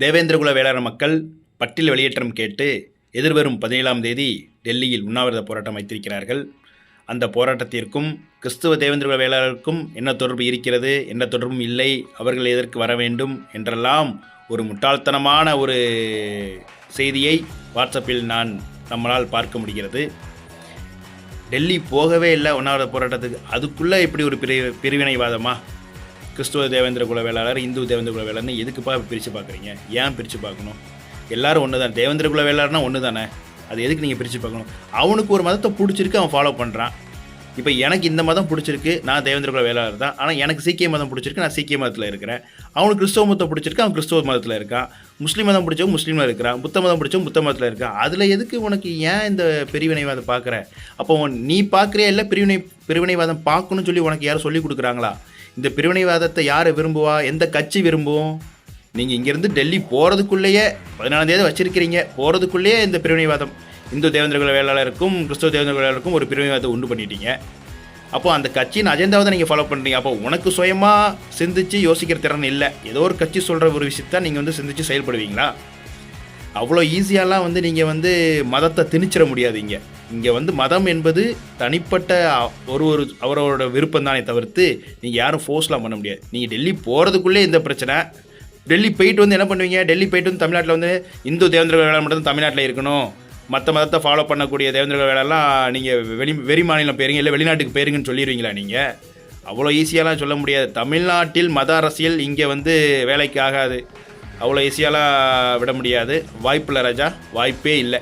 தேவேந்திரகுல வேளாண் மக்கள் பட்டியல் வெளியேற்றம் கேட்டு எதிர்வரும் பதினேழாம் தேதி டெல்லியில் உண்ணாவிரத போராட்டம் வைத்திருக்கிறார்கள். அந்த போராட்டத்திற்கும் கிறிஸ்துவ தேவேந்திரகுல வேளாளருக்கும் என்ன தொடர்பு இருக்கிறது என்ன தொடர்பும் இல்லை அவர்கள் எதற்கு வர வேண்டும் என்றெல்லாம் ஒரு முட்டாள்தனமான ஒரு செய்தியை வாட்ஸ்அப்பில் நான் நம்மளால் பார்க்க முடிகிறது. டெல்லி போகவே இல்லை உண்ணாவிரத போராட்டத்துக்கு. அதுக்குள்ளே இப்படி ஒரு பிரி பிரிவினைவாதமா? கிறிஸ்துவ தேவேந்திர குல வேளாளர் இந்து தேவேந்திர குல வேளாளர்னு எதுக்குப்பா பிரித்து பார்க்குறீங்க? ஏன் பிரித்து பார்க்கணும்? எல்லாரும் ஒன்று தான் தேவேந்திர குல வேளாளர்னா ஒன்று தானே அது எதுக்கு நீங்கள் பிரித்து பார்க்கணும்? அவனுக்கு ஒரு மதத்தை பிடிச்சிருக்கு அவன் ஃபாலோ பண்ணுறான் இப்போ எனக்கு இந்த மதம் பிடிச்சிருக்கு நான் தேவேந்திர குல வேளாளர் தான். ஆனால் எனக்கு சீக்கிய மதம் பிடிச்சிருக்கு நான் சீக்கிய மதத்தில் இருக்கிறேன். அவனுக்கு கிறிஸ்தவ மதத்தை பிடிச்சிருக்கு அவன் கிறிஸ்தவ மதத்தில் இருக்கான். முஸ்லீம் மதம் பிடிச்சவன் முஸ்லீமில் இருக்கிறான். புத்த மதம் பிடிச்சவன் புத்த மதத்தில் இருக்கான். அதில் எதுக்கு உனக்கு ஏன் இந்த பிரிவினைவாதம் பார்க்குற? அப்போ நீ பார்க்குறியா இல்லை பிரிவினை பிரிவினைவாதம் பார்க்கணும்னு சொல்லி உனக்கு யாரும் சொல்லி கொடுக்குறாங்களா? இந்த பிரிவினைவாதத்தை யார் விரும்புவா? எந்த கட்சி விரும்புவோம் நீங்கள் இங்கேருந்து டெல்லி போகிறதுக்குள்ளேயே பதினாலாந்தேதி வச்சுருக்கிறீங்க. போகிறதுக்குள்ளேயே இந்த பிரிவினைவாதம். இந்து தேவேந்திரகுல வேளாளருக்கும் கிறிஸ்துவ தேவேந்திர வேளாளருக்கும் ஒரு பிரிவினைவாதத்தை உண்டு பண்ணிட்டீங்க. அப்போது அந்த கட்சியின் அஜெண்டாவை தான் நீங்கள் ஃபாலோ பண்ணுறீங்க அப்போ உனக்கு சுயமாக சிந்திச்சு யோசிக்கிற திறன் இல்லை. ஏதோ ஒரு கட்சி சொல்கிற ஒரு விஷயத்த நீங்கள் வந்து சிந்திச்சு செயல்படுவீங்களா? அவ்வளோ ஈஸியாலாம் வந்து நீங்கள் வந்து மதத்தை திணிச்சிட முடியாது இங்கே இங்கே வந்து மதம் என்பது தனிப்பட்ட ஒரு ஒரு அவரோட விருப்பம் தானே தவிர்த்து நீங்கள் யாரும் ஃபோர்ஸ்லாம் பண்ண முடியாது. நீங்கள் டெல்லி போகிறதுக்குள்ளே இந்த பிரச்சனை. டெல்லி போயிட்டு வந்து என்ன பண்ணுவீங்க? டெல்லி போயிட்டு வந்து தமிழ்நாட்டில் வந்து இந்து தேவேந்திர வேளாண் மட்டும் தமிழ்நாட்டில் இருக்கணும். மற்ற மதத்தை ஃபாலோ பண்ணக்கூடிய தேவேந்திர வேளாலாம் நீங்கள் வெளி வெளி மாநிலம் போயிருங்க இல்லை வெளிநாட்டுக்கு போயிருங்கன்னு சொல்லிடுவீங்களா நீங்கள் அவ்வளோ ஈஸியாலாம் சொல்ல முடியாது. தமிழ்நாட்டில் மத அரசியல் இங்கே வந்து வேலைக்கு ஆகாது. அவ்வளோ ஈஸியாலாம் விட முடியாது. வாய்ப்பில்லை ராஜா வாய்ப்பே இல்லை.